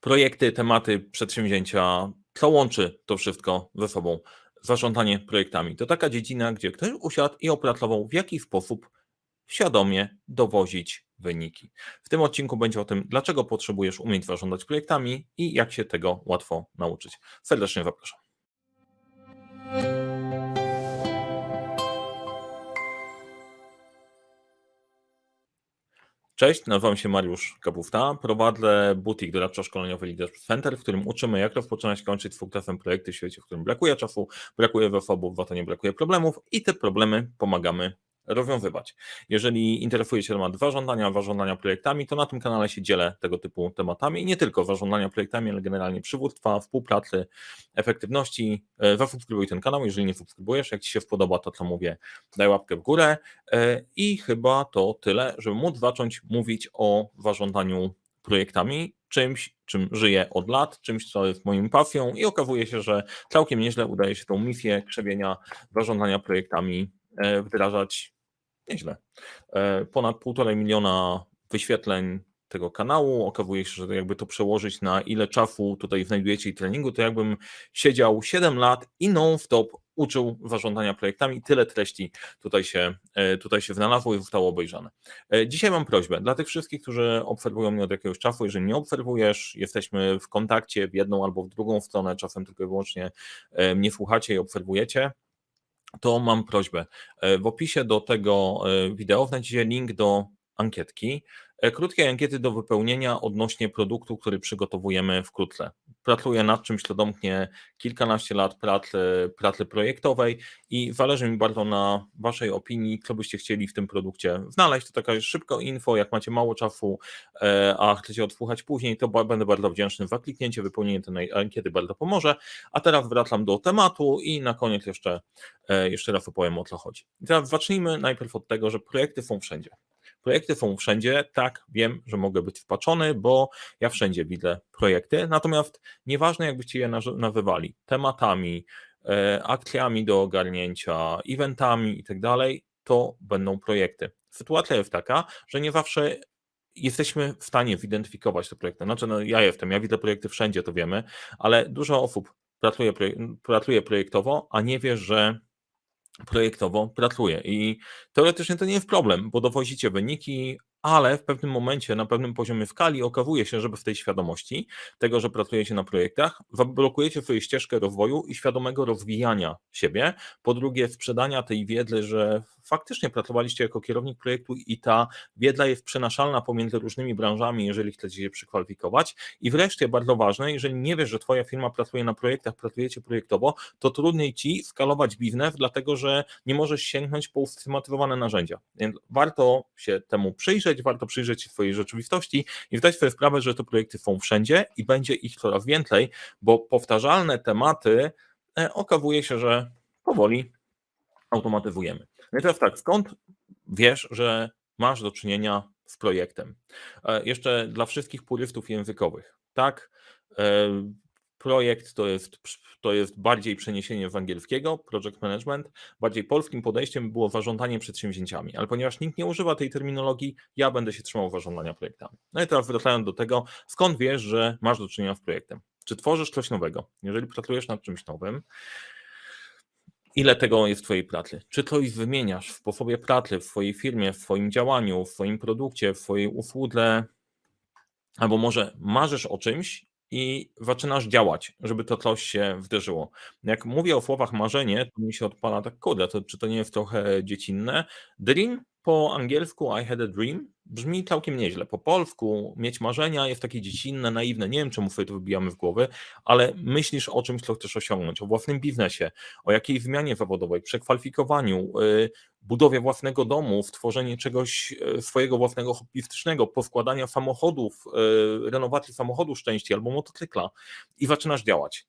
projekty, tematy, przedsięwzięcia, co łączy to wszystko ze sobą, zarządzanie projektami. To taka dziedzina, gdzie ktoś usiadł i opracował, w jaki sposób świadomie dowozić wyniki. W tym odcinku będzie o tym, dlaczego potrzebujesz umieć zarządzać projektami i jak się tego łatwo nauczyć. Serdecznie zapraszam. Cześć, nazywam się Mariusz Kapufta. Prowadzę butik doradczo-szkoleniowy Leadership Center, w którym uczymy, jak rozpoczynać kończyć sukcesem projekty w świecie, w którym brakuje czasu, brakuje zasobów, w nie brakuje problemów i te problemy pomagamy rozwiązywać. Jeżeli interesuje Cię temat zarządzania, zarządzania projektami, to na tym kanale się dzielę tego typu tematami. Nie tylko zarządzania projektami, ale generalnie przywództwa, współpracy, efektywności. E, zasubskrybuj ten kanał, jeżeli nie subskrybujesz, jak Ci się spodoba to, co mówię, daj łapkę w górę. E, i chyba to tyle, żeby móc zacząć mówić o zarządzaniu projektami, czymś, czym żyję od lat, czymś, co jest moją pasją. I okazuje się, że całkiem nieźle udaje się tą misję krzewienia zarządzania projektami e, wdrażać nieźle. E, ponad półtorej miliona wyświetleń tego kanału. Okazuje się, że jakby to przełożyć na ile czasu tutaj znajdujecie i treningu, to jakbym siedział 7 lat i non-stop uczył zarządzania projektami. Tyle treści tutaj się, e, tutaj się znalazło i zostało obejrzane. E, dzisiaj mam prośbę dla tych wszystkich, którzy obserwują mnie od jakiegoś czasu. Jeżeli nie obserwujesz, jesteśmy w kontakcie w jedną albo w drugą stronę, czasem tylko i wyłącznie mnie słuchacie i obserwujecie to mam prośbę. E, w opisie do tego e, wideo znajdziecie link do ankietki. E, krótkiej ankiety do wypełnienia odnośnie produktu, który przygotowujemy wkrótce. Pracuję nad czymś, co domknie kilkanaście lat pracy, pracy projektowej i zależy mi bardzo na Waszej opinii, co byście chcieli w tym produkcie znaleźć. To taka szybko info, jak macie mało czasu, e, a chcecie odsłuchać później, to będę bardzo wdzięczny za kliknięcie, wypełnienie tej ankiety bardzo pomoże. A teraz wracam do tematu i na koniec jeszcze, e, jeszcze raz opowiem o co chodzi. I teraz zacznijmy najpierw od tego, że projekty są wszędzie. Projekty są wszędzie, tak, wiem, że mogę być wpaczony, bo ja wszędzie widzę projekty, natomiast nieważne jakbyście je nazywali, tematami, e, akcjami do ogarnięcia, eventami i tak dalej, to będą projekty. Sytuacja jest taka, że nie zawsze jesteśmy w stanie zidentyfikować te projekty. Znaczy, no ja jestem, ja widzę projekty wszędzie, to wiemy, ale dużo osób pracuje, pracuje projektowo, a nie wie, że projektowo pracuje. I teoretycznie to nie jest problem, bo dowozicie wyniki, ale w pewnym momencie, na pewnym poziomie skali okazuje się, że w tej świadomości tego, że pracujecie na projektach, blokujecie swoją ścieżkę rozwoju i świadomego rozwijania siebie. Po drugie, sprzedania tej wiedzy, że faktycznie pracowaliście jako kierownik projektu i ta wiedza jest przenaszalna pomiędzy różnymi branżami, jeżeli chcecie się przykwalifikować. I wreszcie, bardzo ważne, jeżeli nie wiesz, że Twoja firma pracuje na projektach, pracujecie projektowo, to trudniej Ci skalować biznes, dlatego że nie możesz sięgnąć po usystematyzowane narzędzia. Więc warto się temu przyjrzeć, warto przyjrzeć się swojej rzeczywistości i zdać sobie sprawę, że te projekty są wszędzie i będzie ich coraz więcej, bo powtarzalne tematy e, okazuje się, że powoli automatyzujemy. No i teraz tak, skąd wiesz, że masz do czynienia z projektem? E, jeszcze dla wszystkich purystów językowych. Tak, e, projekt to jest, to jest bardziej przeniesienie z angielskiego, project management, bardziej polskim podejściem było zarządzanie przedsięwzięciami, ale ponieważ nikt nie używa tej terminologii, ja będę się trzymał zarządzania projektami. No i teraz wracając do tego, skąd wiesz, że masz do czynienia z projektem? Czy tworzysz coś nowego? Jeżeli pracujesz nad czymś nowym, ile tego jest w Twojej pracy? Czy coś wymieniasz w sposobie pracy, w swojej firmie, w swoim działaniu, w swoim produkcie, w swojej usłudze, albo może marzysz o czymś i zaczynasz działać, żeby to coś się wderzyło. Jak mówię o słowach marzenie, to mi się odpala tak, kurde, to, czy to nie jest trochę dziecinne? Dream po angielsku I had a dream brzmi całkiem nieźle. Po polsku mieć marzenia jest takie dziecinne, naiwne. Nie wiem, czemu sobie to wybijamy w głowy, ale myślisz o czymś, co chcesz osiągnąć, o własnym biznesie, o jakiejś zmianie zawodowej, przekwalifikowaniu, yy, budowie własnego domu, stworzeniu czegoś yy, swojego własnego hobbystycznego, poskładania samochodów, yy, renowacji samochodu szczęścia albo motocykla i zaczynasz działać.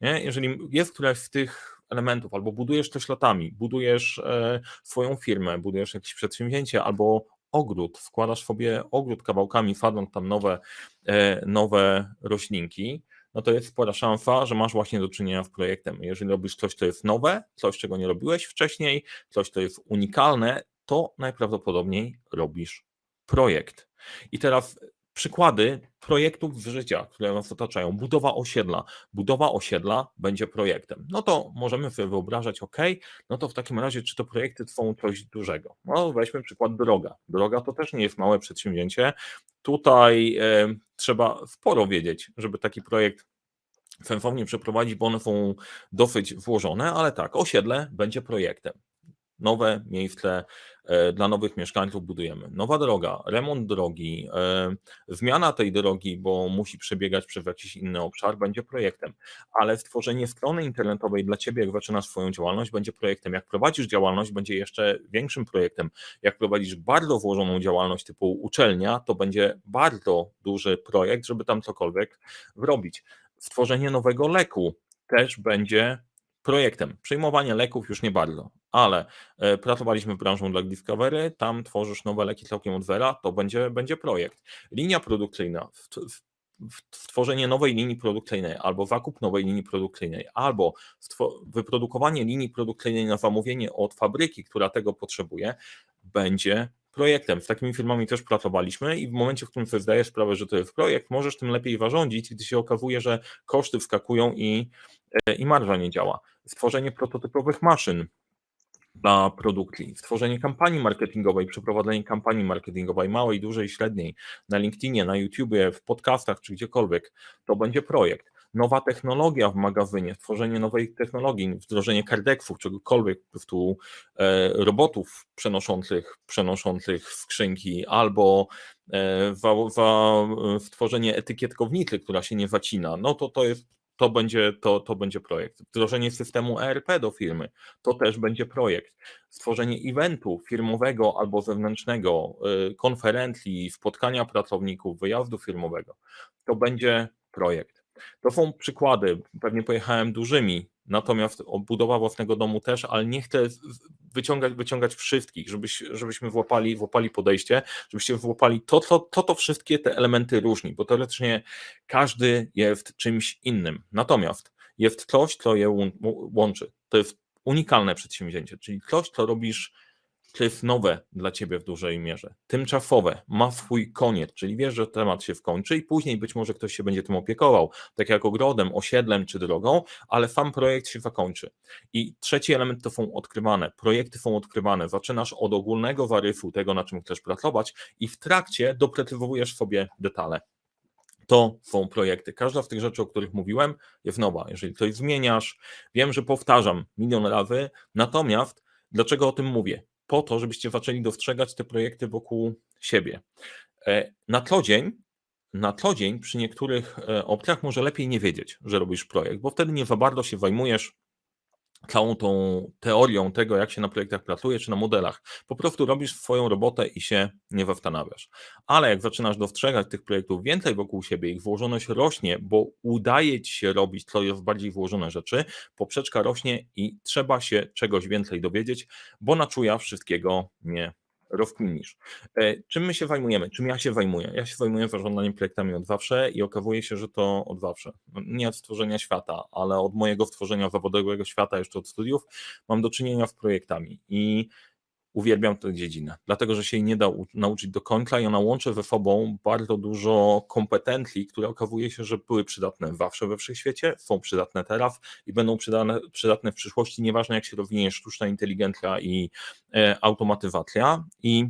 Nie? Jeżeli jest któraś z tych elementów, albo budujesz coś latami, budujesz e, swoją firmę, budujesz jakieś przedsięwzięcie, albo ogród, wkładasz sobie ogród kawałkami, sadząc tam nowe, e, nowe roślinki, no to jest spora szansa, że masz właśnie do czynienia z projektem. Jeżeli robisz coś, co jest nowe, coś, czego nie robiłeś wcześniej, coś, co jest unikalne, to najprawdopodobniej robisz projekt. I teraz przykłady projektów życia, które nas otaczają. Budowa osiedla. Budowa osiedla będzie projektem. No to możemy sobie wyobrażać, ok, no to w takim razie, czy to projekty trwą coś dużego? No weźmy przykład droga. Droga to też nie jest małe przedsięwzięcie. Tutaj e, trzeba sporo wiedzieć, żeby taki projekt sensownie przeprowadzić, bo one są dosyć włożone, ale tak, osiedle będzie projektem nowe miejsce e, dla nowych mieszkańców budujemy. Nowa droga, remont drogi, e, zmiana tej drogi, bo musi przebiegać przez jakiś inny obszar, będzie projektem, ale stworzenie strony internetowej dla Ciebie, jak zaczynasz swoją działalność, będzie projektem. Jak prowadzisz działalność, będzie jeszcze większym projektem. Jak prowadzisz bardzo włożoną działalność typu uczelnia, to będzie bardzo duży projekt, żeby tam cokolwiek zrobić. Stworzenie nowego leku też będzie projektem. Przyjmowanie leków już nie bardzo, ale e, pracowaliśmy branżą dla Discovery, tam tworzysz nowe leki całkiem od zera, to będzie, będzie projekt. Linia produkcyjna, stworzenie nowej linii produkcyjnej, albo zakup nowej linii produkcyjnej, albo wyprodukowanie linii produkcyjnej na zamówienie od fabryki, która tego potrzebuje, będzie projektem. Z takimi firmami też pracowaliśmy i w momencie, w którym sobie zdajesz sprawę, że to jest projekt, możesz tym lepiej zarządzić, gdy się okazuje, że koszty wskakują i, i marża nie działa. Stworzenie prototypowych maszyn, dla produkcji, stworzenie kampanii marketingowej, przeprowadzenie kampanii marketingowej małej, dużej, średniej na LinkedInie, na YouTubie, w podcastach czy gdziekolwiek, to będzie projekt. Nowa technologia w magazynie, stworzenie nowej technologii, wdrożenie kardexów, czegokolwiek, po prostu e, robotów przenoszących, przenoszących skrzynki, albo e, stworzenie etykietkownicy, która się nie zacina, no to to jest to będzie, to, to będzie projekt. Wdrożenie systemu ERP do firmy, to też będzie projekt. Stworzenie eventu firmowego albo zewnętrznego, y, konferencji, spotkania pracowników, wyjazdu firmowego, to będzie projekt. To są przykłady, pewnie pojechałem dużymi, natomiast budowa własnego domu też, ale nie chcę wyciągać, wyciągać wszystkich, żebyś, żebyśmy włapali, włapali podejście, żebyście włapali to, to, to, to wszystkie te elementy różni, bo teoretycznie każdy jest czymś innym. Natomiast jest coś, co je łączy. To jest unikalne przedsięwzięcie, czyli coś, co robisz jest nowe dla ciebie w dużej mierze, tymczasowe, ma swój koniec, czyli wiesz, że temat się skończy i później być może ktoś się będzie tym opiekował, tak jak ogrodem, osiedlem czy drogą, ale sam projekt się zakończy. I trzeci element to są odkrywane, projekty są odkrywane, zaczynasz od ogólnego zarysu tego, na czym chcesz pracować i w trakcie doprecyzowujesz sobie detale to są projekty. Każda z tych rzeczy, o których mówiłem, jest nowa. Jeżeli coś zmieniasz, wiem, że powtarzam milion razy, natomiast dlaczego o tym mówię? Po to, żebyście zaczęli dostrzegać te projekty wokół siebie. E, na co dzień, na co dzień przy niektórych e, opcjach może lepiej nie wiedzieć, że robisz projekt, bo wtedy nie za bardzo się zajmujesz całą tą teorią tego, jak się na projektach pracuje, czy na modelach. Po prostu robisz swoją robotę i się nie zastanawiasz. Ale jak zaczynasz dostrzegać tych projektów więcej wokół siebie, ich włożoność rośnie, bo udaje ci się robić co jest bardziej włożone rzeczy, poprzeczka rośnie i trzeba się czegoś więcej dowiedzieć, bo na czuja wszystkiego nie rozkminisz. E, czym my się zajmujemy? Czym ja się zajmuję? Ja się zajmuję zarządzaniem projektami od zawsze i okazuje się, że to od zawsze. No, nie od stworzenia świata, ale od mojego stworzenia zawodowego świata, jeszcze od studiów, mam do czynienia z projektami i uwielbiam tę dziedzinę, dlatego że się jej nie da nauczyć do końca i ona łączy ze sobą bardzo dużo kompetencji, które okazuje się, że były przydatne zawsze we wszechświecie, są przydatne teraz i będą przydatne, przydatne w przyszłości, nieważne jak się rozwinie sztuczna inteligencja i e, automatyzacja i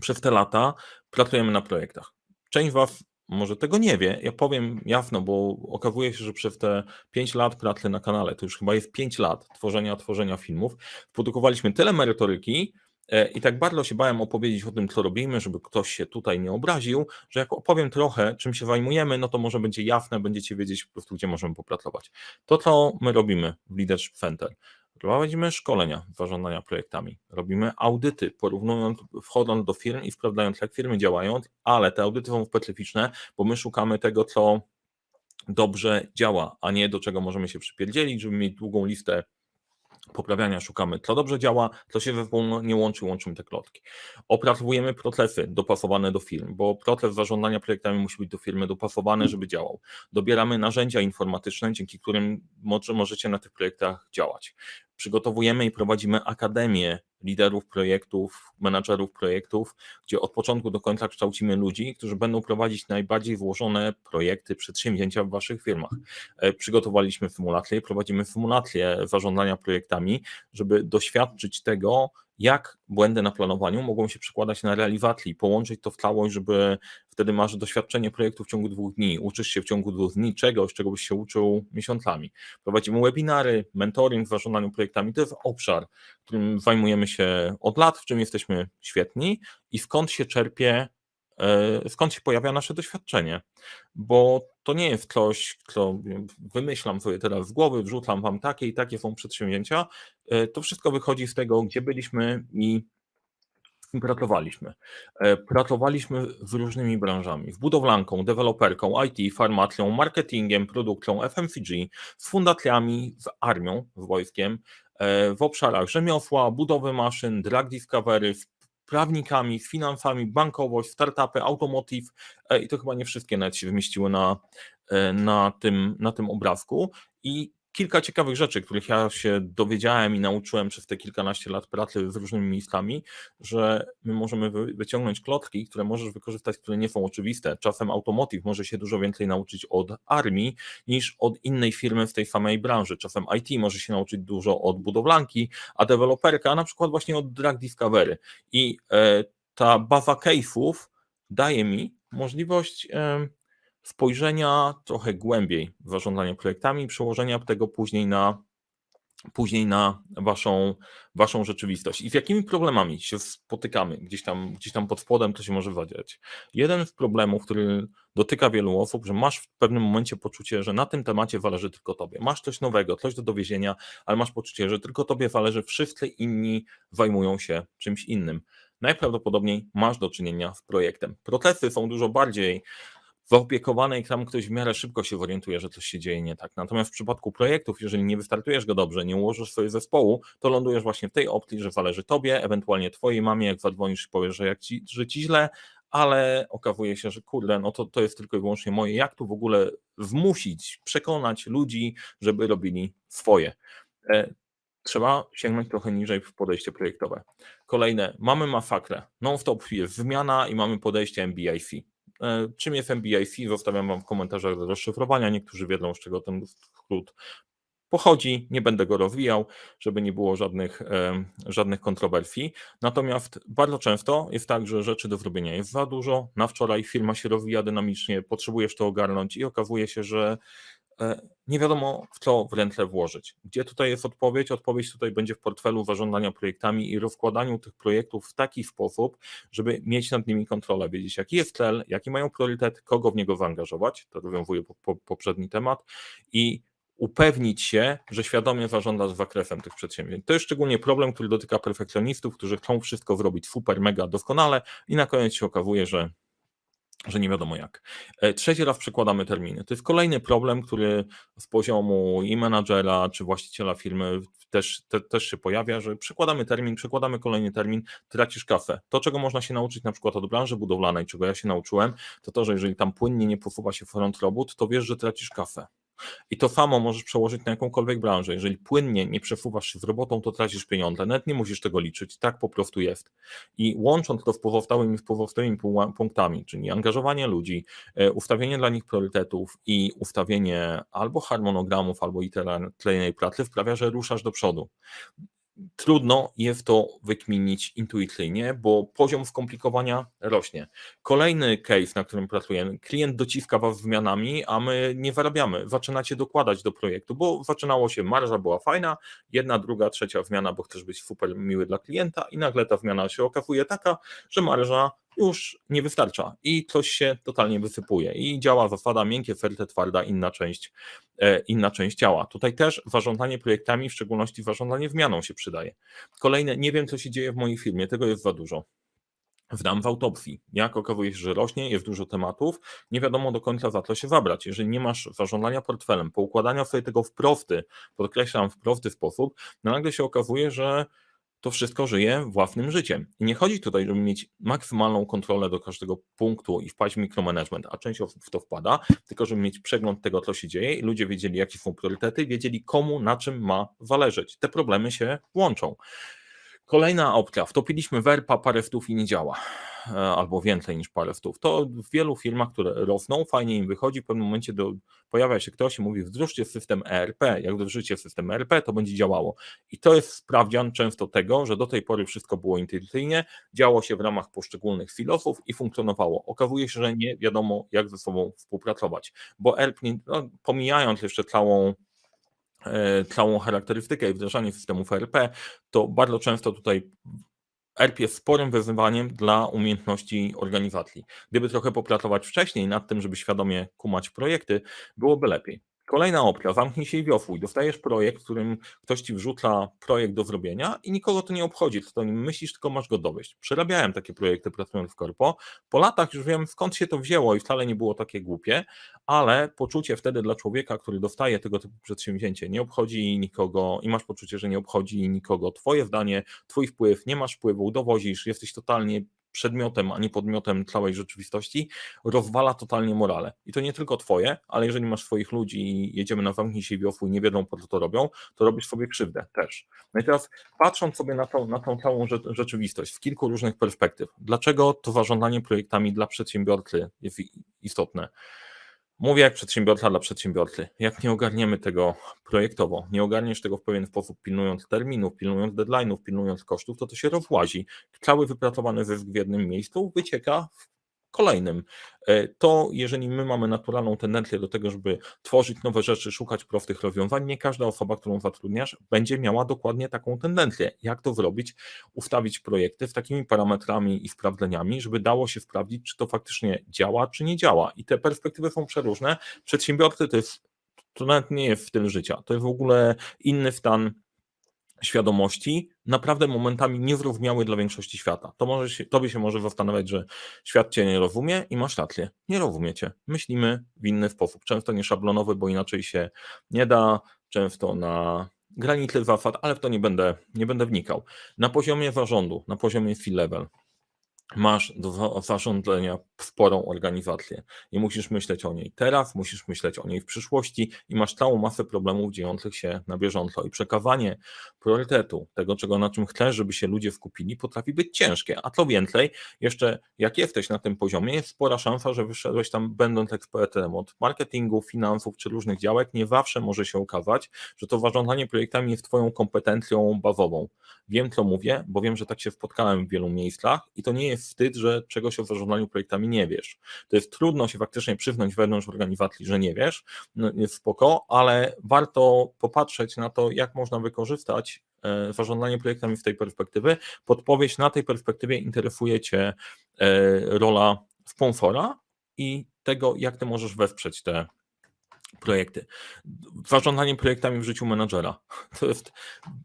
przez te lata pracujemy na projektach. Część Was może tego nie wie. Ja powiem jasno, bo okazuje się, że przez te 5 lat pracy na kanale, to już chyba jest 5 lat tworzenia, tworzenia filmów, produkowaliśmy tyle merytoryki, e, i tak bardzo się bałem opowiedzieć o tym, co robimy, żeby ktoś się tutaj nie obraził, że jak opowiem trochę, czym się zajmujemy, no to może będzie jasne, będziecie wiedzieć po prostu, gdzie możemy popracować. To, co my robimy w Leadership Center, Prowadzimy szkolenia zarządzania projektami, robimy audyty, porównując, wchodząc do firm i sprawdzając, jak firmy działają, ale te audyty są specyficzne, bo my szukamy tego, co dobrze działa, a nie do czego możemy się przypierdzielić, żeby mieć długą listę poprawiania szukamy, co dobrze działa, co się we nie łączy, łączymy te klotki. Opracowujemy procesy dopasowane do firm, bo proces zarządzania projektami musi być do firmy dopasowany, żeby działał. Dobieramy narzędzia informatyczne, dzięki którym możecie na tych projektach działać Przygotowujemy i prowadzimy akademię liderów projektów, menadżerów projektów, gdzie od początku do końca kształcimy ludzi, którzy będą prowadzić najbardziej włożone projekty, przedsięwzięcia w waszych firmach. E, Przygotowaliśmy symulacje, prowadzimy symulacje zarządzania projektami, żeby doświadczyć tego, jak błędy na planowaniu mogą się przekładać na realizacji, połączyć to w całość, żeby wtedy masz doświadczenie projektu w ciągu dwóch dni, uczysz się w ciągu dwóch dni czegoś, czego byś się uczył miesiącami. Prowadzimy webinary, mentoring w zarządzaniu projektami, to jest obszar, którym zajmujemy się od lat, w czym jesteśmy świetni i skąd się czerpie skąd się pojawia nasze doświadczenie, bo to nie jest coś, co wymyślam sobie teraz z głowy, wrzucam wam takie i takie są przedsięwzięcia, E, to wszystko wychodzi z tego, gdzie byliśmy i pracowaliśmy. E, Pracowaliśmy z różnymi branżami, z budowlanką, deweloperką, IT, farmacją, marketingiem, produkcją, FMCG, z fundacjami, z armią, z wojskiem, e, w obszarach rzemiosła, budowy maszyn, drug discovery, prawnikami, z finansami, bankowość, startupy, automotive e, i to chyba nie wszystkie nawet się wymieściły na, e, na, tym, na tym obrazku. I kilka ciekawych rzeczy, których ja się dowiedziałem i nauczyłem przez te kilkanaście lat pracy z różnymi miejscami, że my możemy wy- wyciągnąć klocki, które możesz wykorzystać, które nie są oczywiste. Czasem automotive może się dużo więcej nauczyć od armii niż od innej firmy w tej samej branży. Czasem IT może się nauczyć dużo od budowlanki, a deweloperka na przykład właśnie od drug discovery. I e, ta baza case'ów daje mi możliwość spojrzenia trochę głębiej w zarządzanie projektami przełożenia tego później na, później na waszą, waszą rzeczywistość. I z jakimi problemami się spotykamy gdzieś tam, gdzieś tam pod spodem, to się może zadziać. Jeden z problemów, który dotyka wielu osób, że masz w pewnym momencie poczucie, że na tym temacie zależy tylko tobie. Masz coś nowego, coś do dowiezienia, ale masz poczucie, że tylko tobie zależy, wszyscy inni zajmują się czymś innym. Najprawdopodobniej masz do czynienia z projektem. Procesy są dużo bardziej zaopiekowane i tam ktoś w miarę szybko się orientuje, że coś się dzieje nie tak. Natomiast w przypadku projektów, jeżeli nie wystartujesz go dobrze, nie ułożysz sobie zespołu, to lądujesz właśnie w tej opcji, że zależy tobie, ewentualnie twojej mamie, jak zadzwonisz i powiesz, że, jak ci, że ci źle, ale okazuje się, że kurde, no to, to jest tylko i wyłącznie moje. Jak tu w ogóle wmusić, przekonać ludzi, żeby robili swoje? E, Trzeba sięgnąć trochę niżej w podejście projektowe. Kolejne, mamy masakrę. Non-stop jest wymiana i mamy podejście MBIC. E, Czym jest MBIC? Zostawiam Wam w komentarzach do rozszyfrowania. Niektórzy wiedzą, z czego ten skrót pochodzi. Nie będę go rozwijał, żeby nie było żadnych, e, żadnych kontrowersji. Natomiast bardzo często jest tak, że rzeczy do zrobienia jest za dużo. Na wczoraj firma się rozwija dynamicznie, potrzebujesz to ogarnąć i okazuje się, że nie wiadomo, w co w ręce włożyć. Gdzie tutaj jest odpowiedź? Odpowiedź tutaj będzie w portfelu zarządzania projektami i rozkładaniu tych projektów w taki sposób, żeby mieć nad nimi kontrolę, wiedzieć jaki jest cel, jaki mają priorytet, kogo w niego zaangażować, to rozwiązuje po, po, poprzedni temat i upewnić się, że świadomie zarządza z zakresem tych przedsięwzięć. To jest szczególnie problem, który dotyka perfekcjonistów, którzy chcą wszystko zrobić super, mega doskonale i na koniec się okazuje, że że nie wiadomo jak. E, Trzeci raz przekładamy terminy. To jest kolejny problem, który z poziomu i menadżera, czy właściciela firmy też, te, też się pojawia, że przekładamy termin, przekładamy kolejny termin, tracisz kasę. To, czego można się nauczyć na przykład od branży budowlanej, czego ja się nauczyłem, to to, że jeżeli tam płynnie nie posuwa się front robót, to wiesz, że tracisz kasę. I to samo możesz przełożyć na jakąkolwiek branżę. Jeżeli płynnie nie przesuwasz się z robotą, to tracisz pieniądze. Nawet nie musisz tego liczyć. Tak po prostu jest. I łącząc to z pozostałymi, z pozostałymi pu- punktami, czyli angażowanie ludzi, e, ustawienie dla nich priorytetów i ustawienie albo harmonogramów, albo iteracyjnej pracy sprawia, że ruszasz do przodu. Trudno jest to wykminić intuicyjnie, bo poziom skomplikowania rośnie. Kolejny case, na którym pracujemy, klient dociska was zmianami, a my nie zarabiamy. Zaczynacie dokładać do projektu, bo zaczynało się, marża była fajna, jedna, druga, trzecia zmiana, bo chcesz być super miły dla klienta i nagle ta zmiana się okazuje taka, że marża już nie wystarcza i coś się totalnie wysypuje i działa zasada miękkie, twarde, twarda, inna część, inna część ciała. Tutaj też zarządzanie projektami, w szczególności zarządzanie zmianą się przydaje. Kolejne, nie wiem co się dzieje w mojej firmie, tego jest za dużo. Wdam w autopsji. Jak okazuje się, że rośnie, jest dużo tematów, nie wiadomo do końca za co się zabrać. Jeżeli nie masz zarządzania portfelem, poukładania sobie tego w prosty, podkreślam w prosty sposób, no nagle się okazuje, że to wszystko żyje własnym życiem. I nie chodzi tutaj, żeby mieć maksymalną kontrolę do każdego punktu i wpaść w mikromanagement, a część osób w to wpada, tylko żeby mieć przegląd tego, co się dzieje i ludzie wiedzieli, jakie są priorytety, wiedzieli komu, na czym ma zależeć. Te problemy się łączą. Kolejna opcja, wtopiliśmy werpa parę stów i nie działa, e, albo więcej niż parę stów. To w wielu firmach, które rosną, fajnie im wychodzi, w pewnym momencie do, pojawia się ktoś i mówi wdrożcie system ERP, jak wdrożycie system ERP, to będzie działało. I to jest sprawdzian często tego, że do tej pory wszystko było intuicyjnie, działo się w ramach poszczególnych silosów i funkcjonowało. Okazuje się, że nie wiadomo jak ze sobą współpracować, bo ERP, no, pomijając jeszcze całą całą charakterystykę i wdrażanie systemów ERP, to bardzo często tutaj ERP jest sporym wyzwaniem dla umiejętności organizacji. Gdyby trochę popracować wcześniej nad tym, żeby świadomie kumać projekty, byłoby lepiej. Kolejna opcja, zamknij się i wiosłuj. Dostajesz projekt, w którym ktoś ci wrzuca projekt do zrobienia i nikogo to nie obchodzi, co o nim myślisz, tylko masz go dowieść. Przerabiałem takie projekty pracując w korpo. Po latach już wiem skąd się to wzięło i wcale nie było takie głupie, ale poczucie wtedy dla człowieka, który dostaje tego typu przedsięwzięcie, nie obchodzi nikogo i masz poczucie, że nie obchodzi nikogo. Twoje zdanie, twój wpływ, nie masz wpływu, dowozisz, jesteś totalnie przedmiotem, a nie podmiotem całej rzeczywistości, rozwala totalnie morale. I to nie tylko twoje, ale jeżeli masz swoich ludzi i jedziemy na zamknij się wiosły i nie wiedzą po co to robią, to robisz sobie krzywdę też. No i teraz patrząc sobie na tą, na tą całą rzeczywistość z kilku różnych perspektyw, dlaczego to zarządzanie projektami dla przedsiębiorcy jest istotne? Mówię jak przedsiębiorca dla przedsiębiorcy. Jak nie ogarniemy tego projektowo, nie ogarniesz tego w pewien sposób, pilnując terminów, pilnując deadline'ów, pilnując kosztów, to to się rozłazi. Cały wypracowany zysk w jednym miejscu wycieka w kolejnym. E, to jeżeli my mamy naturalną tendencję do tego, żeby tworzyć nowe rzeczy, szukać prostych rozwiązań, nie każda osoba, którą zatrudniasz, będzie miała dokładnie taką tendencję. Jak to zrobić? Ustawić projekty z takimi parametrami i sprawdzeniami, żeby dało się sprawdzić, czy to faktycznie działa, czy nie działa. I te perspektywy są przeróżne. Przedsiębiorcy to jest to nawet nie jest styl życia, to jest w ogóle inny stan świadomości naprawdę momentami niezrozumiały dla większości świata. To może się, tobie się może zastanawiać, że świat cię nie rozumie i masz rację. Nie rozumiecie. Myślimy w inny sposób. Często nie szablonowy, bo inaczej się nie da, często na granicy zasad, ale w to nie będę, nie będę wnikał. Na poziomie zarządu, na poziomie C-level, masz do zarządzania sporą organizację i musisz myśleć o niej teraz, musisz myśleć o niej w przyszłości i masz całą masę problemów dziejących się na bieżąco. I przekawanie priorytetu, tego czego na czym chcesz, żeby się ludzie skupili, potrafi być ciężkie, a co więcej, jeszcze jak jesteś na tym poziomie, jest spora szansa, że wyszedłeś tam będąc ekspertem od marketingu, finansów czy różnych działek, nie zawsze może się okazać, że to zarządzanie projektami jest twoją kompetencją bazową. Wiem co mówię, bo wiem, że tak się spotkałem w wielu miejscach i to nie jest wstyd, że czegoś o zarządzaniu projektami nie wiesz. To jest trudno się faktycznie przyznać wewnątrz organizacji, że nie wiesz, no jest spoko, ale warto popatrzeć na to, jak można wykorzystać e, zarządzanie projektami w tej perspektywy. Podpowiedź na tej perspektywie interesuje Cię e, rola sponsora i tego, jak Ty możesz wesprzeć te projekty. Zarządzanie projektami w życiu menadżera. To jest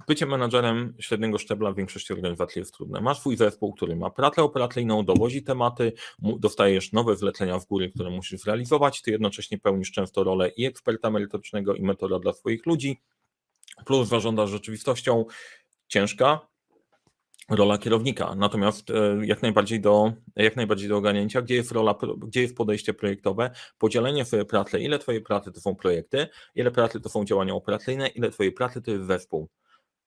bycie menadżerem średniego szczebla w większości organizacji jest trudne. Masz swój zespół, który ma pracę operacyjną, dowozi tematy, dostajesz nowe zlecenia w góry, które musisz zrealizować, ty jednocześnie pełnisz często rolę i eksperta merytorycznego i metoda dla swoich ludzi, plus zarządzasz rzeczywistością ciężka, rola kierownika. Natomiast e, jak najbardziej do, jak najbardziej do ogarnięcia, gdzie jest rola, gdzie jest podejście projektowe, podzielenie swojej pracy, ile twojej pracy to są projekty, ile pracy to są działania operacyjne, ile twojej pracy to jest zespół.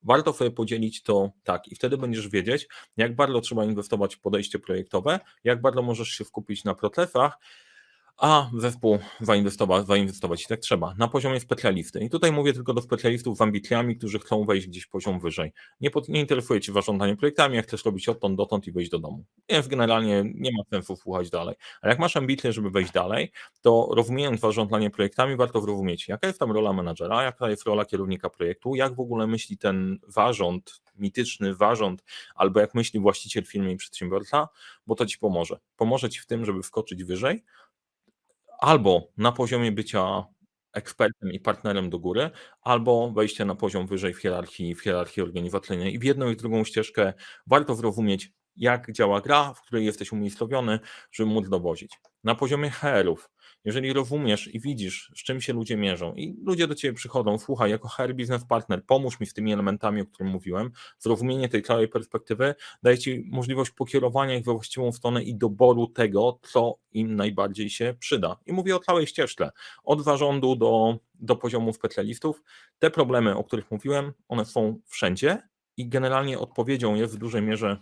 Warto sobie podzielić to tak i wtedy będziesz wiedzieć, jak bardzo trzeba inwestować w podejście projektowe, jak bardzo możesz się skupić na procesach, a zespół zainwestować, zainwestować tak trzeba, na poziomie specjalisty. I tutaj mówię tylko do specjalistów z ambicjami, którzy chcą wejść gdzieś poziom wyżej. Nie, pod, nie interesuje Cię zarządzanie projektami, jak chcesz robić odtąd dotąd i wejść do domu. Więc generalnie nie ma sensu słuchać dalej. Ale jak masz ambicje, żeby wejść dalej, to rozumiejąc zarządzanie projektami, warto zrozumieć, jaka jest tam rola menadżera, jaka jest rola kierownika projektu, jak w ogóle myśli ten zarząd, mityczny zarząd, albo jak myśli właściciel firmy i przedsiębiorca, bo to Ci pomoże. Pomoże Ci w tym, żeby wskoczyć wyżej, albo na poziomie bycia ekspertem i partnerem do góry, albo wejście na poziom wyżej w hierarchii, w hierarchii organizacyjnej. I w jedną i w drugą ścieżkę warto zrozumieć, jak działa gra, w której jesteś umiejscowiony, żeby móc dowozić. Na poziomie HR-ów jeżeli rozumiesz i widzisz, z czym się ludzie mierzą i ludzie do ciebie przychodzą, słuchaj, jako HR Business Partner, pomóż mi z tymi elementami, o których mówiłem, zrozumienie tej całej perspektywy daje ci możliwość pokierowania ich we właściwą stronę i doboru tego, co im najbardziej się przyda. I mówię o całej ścieżce, od zarządu do, do poziomu specjalistów. Te problemy, o których mówiłem, one są wszędzie i generalnie odpowiedzią jest w dużej mierze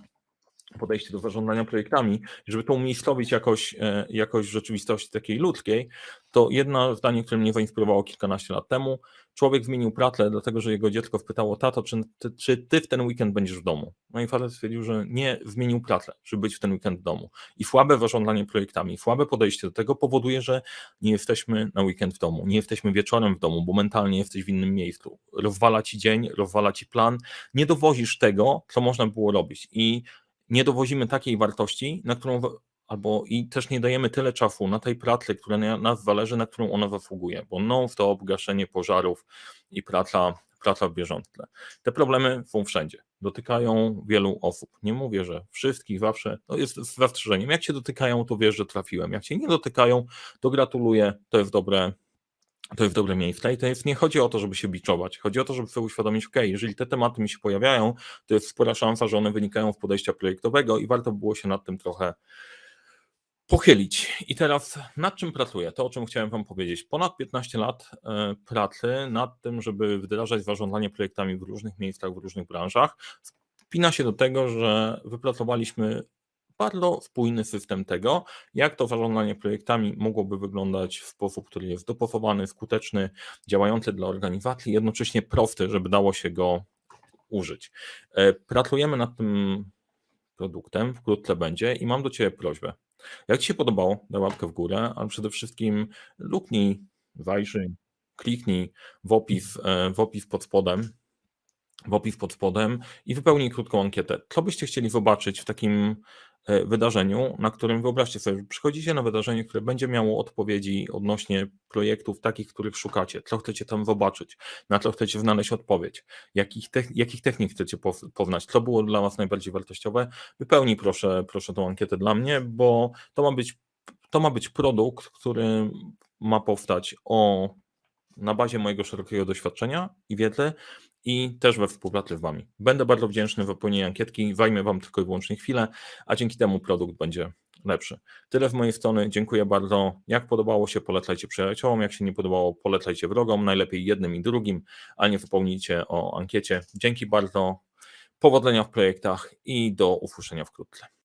podejście do zarządzania projektami, żeby to umiejscowić jakoś, e, jakoś w rzeczywistości takiej ludzkiej, to jedno zdanie, które mnie zainspirowało kilkanaście lat temu, człowiek zmienił pracę, dlatego że jego dziecko spytało, tato, czy ty, czy ty w ten weekend będziesz w domu? No i facet stwierdził, że nie zmienił pracę, żeby być w ten weekend w domu. I słabe zarządzanie projektami, słabe podejście do tego powoduje, że nie jesteśmy na weekend w domu, nie jesteśmy wieczorem w domu, bo mentalnie jesteś w innym miejscu. Rozwala ci dzień, rozwala ci plan, nie dowozisz tego, co można było robić. I nie dowozimy takiej wartości, na którą albo i też nie dajemy tyle czasu na tej pracy, która na nas zależy, na którą ona zasługuje, bo non-stop gaszenie pożarów i praca, praca w bieżączce. Te problemy są wszędzie, dotykają wielu osób. Nie mówię, że wszystkich zawsze, to jest z zastrzeżeniem. Jak się dotykają, to wiesz, że trafiłem. Jak się nie dotykają, to gratuluję, to jest dobre, to jest dobre miejsce i to jest, nie chodzi o to, żeby się biczować, chodzi o to, żeby sobie uświadomić, ok, jeżeli te tematy mi się pojawiają, to jest spora szansa, że one wynikają z podejścia projektowego i warto było się nad tym trochę pochylić. I teraz nad czym pracuję? To, o czym chciałem Wam powiedzieć. Ponad 15 lat e, pracy nad tym, żeby wdrażać zarządzanie projektami w różnych miejscach, w różnych branżach. Spina się do tego, że wypracowaliśmy bardzo spójny system tego, jak to zarządzanie projektami mogłoby wyglądać w sposób, który jest dopasowany, skuteczny, działający dla organizacji, jednocześnie prosty, żeby dało się go użyć. E, pracujemy nad tym produktem, wkrótce będzie i mam do Ciebie prośbę. Jak Ci się podobało, daj łapkę w górę, ale przede wszystkim luknij, zajrzyj, kliknij w opis, e, w opis pod spodem, w opis pod spodem i wypełnij krótką ankietę. Co byście chcieli zobaczyć w takim e, wydarzeniu, na którym wyobraźcie sobie, że przychodzicie na wydarzenie, które będzie miało odpowiedzi odnośnie projektów takich, których szukacie, co chcecie tam zobaczyć, na co chcecie znaleźć odpowiedź, jakich, te, jakich technik chcecie poznać, co było dla Was najbardziej wartościowe, wypełnij proszę, proszę tą ankietę dla mnie, bo to ma być, to ma być produkt, który ma powstać o na bazie mojego szerokiego doświadczenia i wiedzy, i też we współpracy z Wami. Będę bardzo wdzięczny za wypełnienie ankietki, zajmę Wam tylko i wyłącznie chwilę, a dzięki temu produkt będzie lepszy. Tyle z mojej strony, dziękuję bardzo. Jak podobało się, polecajcie przyjaciołom, jak się nie podobało, polecajcie wrogom, najlepiej jednym i drugim, a nie wypełnijcie o ankiecie. Dzięki bardzo, powodzenia w projektach i do usłyszenia wkrótce.